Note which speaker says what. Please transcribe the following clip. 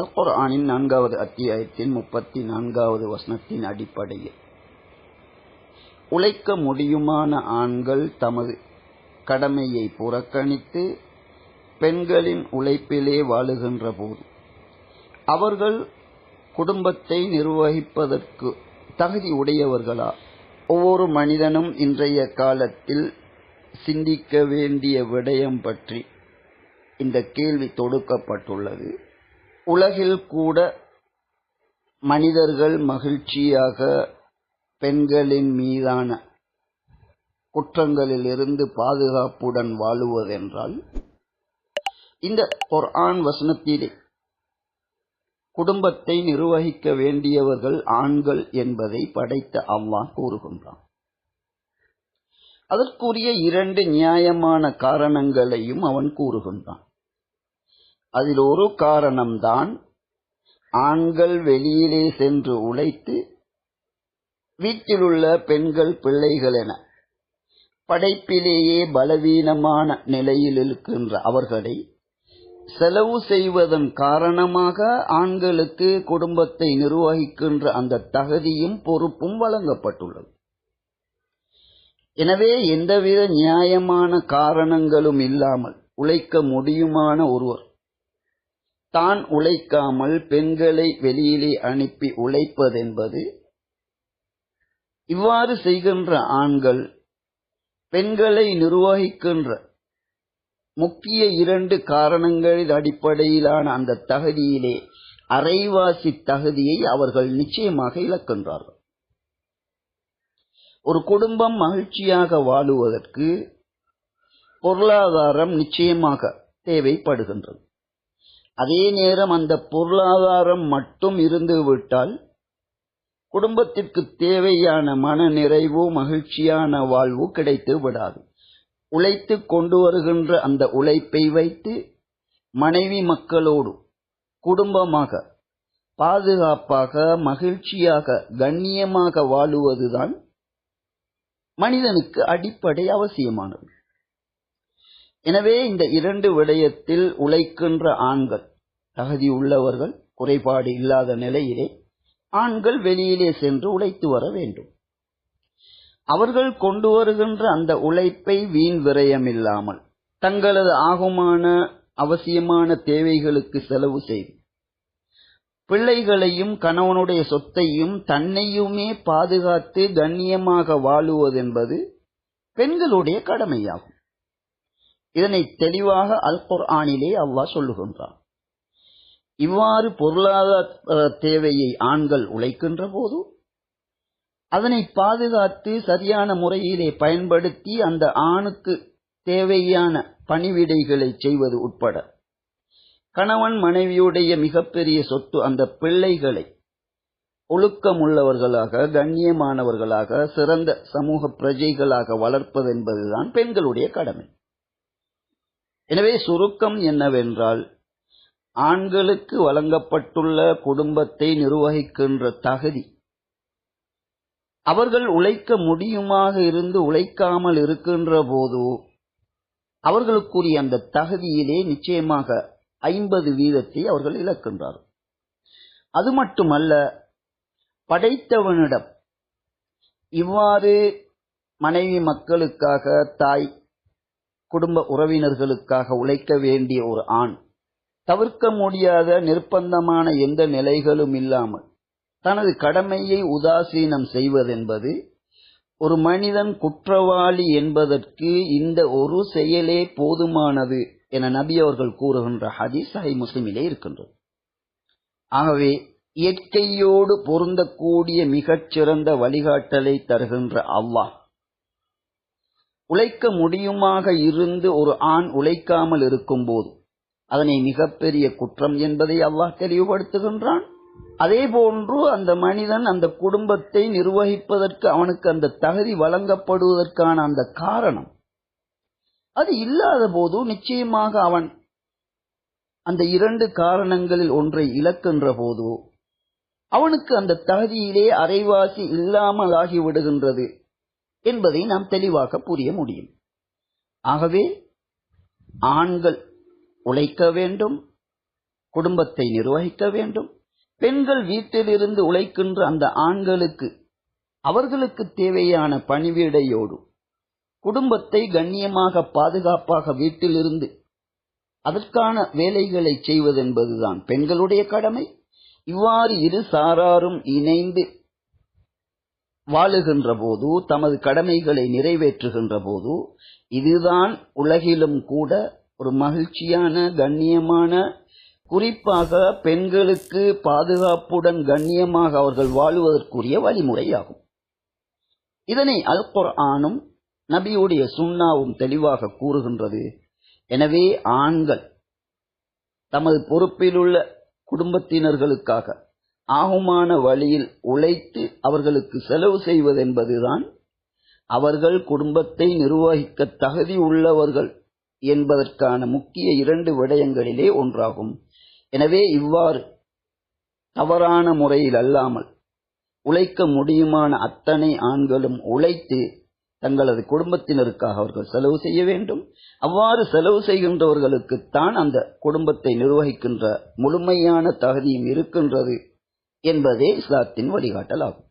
Speaker 1: அல் குரானின் நான்காவது அத்தியாயத்தின் முப்பத்தி நான்காவது வசனத்தின் அடிப்படையில். உழைக்க முடியுமான ஆண்கள் தமது கடமையை புறக்கணித்து பெண்களின் உழைப்பிலே வாழுகின்ற போது அவர்கள் குடும்பத்தை நிர்வகிப்பதற்கு தகுதி உடையவர்களா? ஒவ்வொரு மனிதனும் இன்றைய காலத்தில் சிந்திக்க வேண்டிய விடயம் பற்றி இந்த கேள்வி தொடுக்கப்பட்டுள்ளது. உலகில் கூட மனிதர்கள் மகிழ்ச்சியாக பெண்களின் மீதான குற்றங்களிலிருந்து பாதுகாப்புடன் வாழுவதென்றால் இந்த குர்ஆன் வசனத்திலே குடும்பத்தை நிர்வகிக்க வேண்டியவர்கள் ஆண்கள் என்பதை படைத்த அல்லாஹ் கூறுகின்றான். அதற்குரிய இரண்டு நியாயமான காரணங்களையும் அவன் கூறுகின்றான். அதில் ஒரு காரணம்தான் ஆண்கள் வெளியிலே சென்று உழைத்து வீட்டிலுள்ள பெண்கள் பிள்ளைகள் என படைப்பிலேயே பலவீனமான நிலையில் இருக்கின்ற அவர்களை செலவு செய்வதன் காரணமாக ஆண்களுக்கு குடும்பத்தை நிர்வகிக்கின்ற அந்த தகுதியும் பொறுப்பும் வழங்கப்பட்டுள்ளது. எனவே எந்தவித நியாயமான காரணங்களும் இல்லாமல் உழைக்க முடியுமான ஒருவர் தான் உழைக்காமல் பெண்களை வெளியிலே அனுப்பி உழைப்பதென்பது இவ்வாறு செய்கின்ற ஆண்கள் பெண்களை நிர்வகிக்கின்ற முக்கிய இரண்டு காரணங்களின் அடிப்படையிலான அந்த தகுதியிலே அரைவாசி தகுதியை அவர்கள் நிச்சயமாக இழக்கின்றார்கள். ஒரு குடும்பம் மகிழ்ச்சியாக வாழுவதற்கு பொருளாதாரம் நிச்சயமாக தேவைப்படுகின்றது. அதே நேரம் அந்த பொருளாதாரம் மட்டும் இருந்து விட்டால் குடும்பத்திற்கு தேவையான மன நிறைவோ மகிழ்ச்சியான வாழ்வு கிடைத்து விடாது. உழைத்து கொண்டு வருகின்ற அந்த உழைப்பை வைத்து மனைவி மக்களோடு குடும்பமாக பாதுகாப்பாக மகிழ்ச்சியாக கண்ணியமாக வாழுவதுதான் மனிதனுக்கு அடிப்படை அவசியமானது. எனவே இந்த இரண்டு விடயத்தில் உழைக்கின்ற ஆண்கள் தகுதி உள்ளவர்கள் குறைபாடு இல்லாத நிலையிலே ஆண்கள் வெளியிலே சென்று உழைத்து வர வேண்டும். அவர்கள் கொண்டு வருகின்ற அந்த உழைப்பை வீண் விரயமில்லாமல் தங்களது ஆகுமான அவசியமான தேவைகளுக்கு செலவு செய்து பிள்ளைகளையும் கணவனுடைய சொத்தையும் தன்னையுமே பாதுகாத்து கண்ணியமாக வாழுவதென்பது பெண்களுடைய கடமையாகும். இதனை தெளிவாக அல் குர்ஆனிலே அல்லாஹ் சொல்லுகின்றான். இவ்வாறு பொருளாதார தேவையை ஆண்கள் உழைக்கின்ற போது அதனை பாதுகாத்து சரியான முறையிலே பயன்படுத்தி அந்த ஆணுக்கு தேவையான பணிவிடைகளை செய்வது உட்பட கணவன் மனைவியுடைய மிகப்பெரிய சொத்து அந்த பிள்ளைகளை ஒழுக்கமுள்ளவர்களாக கண்ணியமானவர்களாக சிறந்த சமூக பிரஜைகளாக வளர்ப்பதென்பதுதான் பெண்களுடைய கடமை. எனவே சுருக்கம் என்னவென்றால் ஆண்களுக்கு வழங்கப்பட்டுள்ள குடும்பத்தை நிர்வகிக்கின்ற தகுதி அவர்கள் உழைக்க முடியுமாக இருந்து உழைக்காமல் இருக்கின்ற போது அவர்களுக்குரிய அந்த தகுதியிலே நிச்சயமாக ஐம்பது வீதத்தை அவர்கள் இழக்கின்றார்கள். அது மட்டுமல்ல படைத்தவனிடம் இவ்வாறு மனைவி மக்களுக்காக தாய் குடும்ப உறவினர்களுக்காக உழைக்க வேண்டிய ஒரு ஆண் தவிர்க்க முடியாத நிர்பந்தமான எந்த நிலைகளும் இல்லாமல் தனது கடமையை உதாசீனம் செய்வதென்பது ஒரு மனிதன் குற்றவாளி என்பதற்கு இந்த ஒரு செயலே போதுமானது என நபி அவர்கள் கூறுகின்ற ஹதீஸ் சஹி முஸ்லிமிலே இருக்கின்றது. ஆகவே இயற்கையோடு பொருந்தக்கூடிய மிகச்சிறந்த வழிகாட்டலை தருகின்ற அல்லாஹ் உழைக்க முடியுமாக இருந்து ஒரு ஆண் உழைக்காமல் இருக்கும்போது அதனை மிகப்பெரிய குற்றம் என்பதை அல்லாஹ் தெளிவுபடுத்துகின்றான். அதே போன்று அந்த மனிதன் அந்த குடும்பத்தை நிர்வகிப்பதற்கு அவனுக்கு அந்த தகுதி வழங்கப்படுவதற்கான அந்த காரணம் அது இல்லாத போது நிச்சயமாக அவன் அந்த இரண்டு காரணங்களில் ஒன்றை இழக்கின்ற போது அவனுக்கு அந்த தகுதியிலே அரைவாசி இல்லாமல் ஆகிவிடுகின்றது. என்பதை நாம் தெளிவாக புரிய முடியும். ஆகவே ஆண்கள் உழைக்க வேண்டும் குடும்பத்தை நிர்வகிக்க வேண்டும். பெண்கள் வீட்டிலிருந்து உழைக்கின்ற அந்த ஆண்களுக்கு அவர்களுக்கு தேவையான பணிவீடையோடு குடும்பத்தை கண்ணியமாக பாதுகாப்பாக வீட்டிலிருந்து அதற்கான வேலைகளை செய்வதென்பதுதான் பெண்களுடைய கடமை. இவ்வாறு இரு சாராரும் இணைந்து வாழுகின்ற போது தமது கடமைகளை நிறைவேற்றுகின்ற போது இதுதான் உலகிலும் கூட ஒரு மகிழ்ச்சியான கண்ணியமான குறிப்பாக பெண்களுக்கு பாதுகாப்புடன் கண்ணியமாக அவர்கள் வாழுவதற்குரிய வழிமுறையாகும். இதனை அல் ஆணும் நபியுடைய சுண்ணாவும் தெளிவாக கூறுகின்றது. எனவே ஆண்கள் தமது பொறுப்பிலுள்ள குடும்பத்தினர்களுக்காக ஆகுமான வழியில் உழைத்து அவர்களுக்கு செலவு செய்வதென்பதுதான் அவர்கள் குடும்பத்தை நிர்வகிக்க தகுதி உள்ளவர்கள் என்பதற்கான முக்கிய இரண்டு விடயங்களிலே ஒன்றாகும். எனவே இவ்வாறு தவறான முறையில் அல்லாமல் உழைக்க முடியுமான அத்தனை ஆண்களும் உழைத்து தங்களது குடும்பத்தினருக்காக அவர்கள் செலவு செய்ய வேண்டும். அவ்வாறு செலவு செய்கின்றவர்களுக்குத்தான் அந்த குடும்பத்தை நிர்வகிக்கின்ற முழுமையான தகுதியும் இருக்கின்றது. என்பதே இஸ்லாத்தின் வழிகாட்டல் ஆகும்